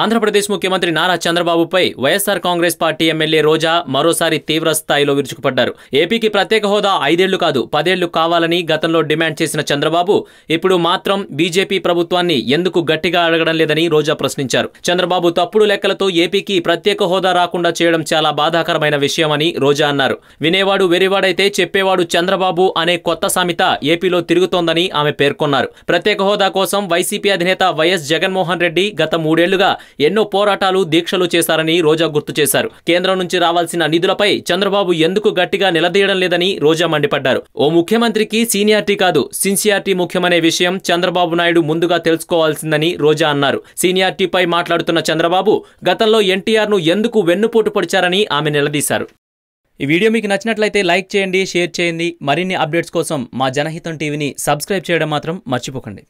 Andhra Pradesh ముఖ్యమంత్రి నారా చంద్రబాబుపై YSR Congress party MLA Roja మరోసారి తీవ్ర స్థాయిలో విరుచుకుపడ్డారు. ఏపీకి ప్రత్యేక హోదా ఐదేళ్ళు కాదు పదేళ్ళు కావాలని గతంలో డిమాండ్ చేసిన చంద్రబాబు ఇప్పుడు మాత్రం బీజేపీ ప్రభుత్వాన్ని ఎందుకు గట్టిగా అడగడం లేదని రోజా ప్రశ్నించారు. చంద్రబాబు తప్పుడు లెక్కలతో ఏపీకి ప్రత్యేక హోదా రాకుండా చేయడం చాలా బాధాకరమైన విషయమని రోజా అన్నారు. వినేవాడు వెరివాడైతే చెప్పేవాడు చంద్రబాబు అనే కొత్త సామెత ఏపీలో తిరుగుతోందని ఆమె పేర్కొన్నారు. ప్రత్యేక హోదా కోసం వైసీపీ అధినేత వైఎస్ జగన్మోహన్ రెడ్డి గత మూడేళ్ళుగా ఎన్నో పోరాటాలు దీక్షలు చేశారని రోజా గుర్తు చేశారు. కేంద్రం నుంచి రావాల్సిన నిధులపై చంద్రబాబు ఎందుకు గట్టిగా నిలదీయడం లేదని రోజా మండిపడ్డారు. ఓ ముఖ్యమంత్రికి సీనియారిటీ కాదు సిన్సియారిటీ ముఖ్యమనే విషయం చంద్రబాబు నాయుడు ముందుగా తెలుసుకోవాల్సిందని రోజా అన్నారు. సీనియారిటీపై మాట్లాడుతున్న చంద్రబాబు గతంలో ఎన్టీఆర్ను ఎందుకు వెన్నుపోటు పొడిచారని ఆమె నిలదీశారు. ఈ వీడియో మీకు నచ్చినట్లయితే లైక్ చేయండి షేర్ చేయండి. మరిన్ని అప్డేట్స్ కోసం మా జనహితం టీవీని సబ్స్క్రైబ్ చేయడం మాత్రం మర్చిపోకండి.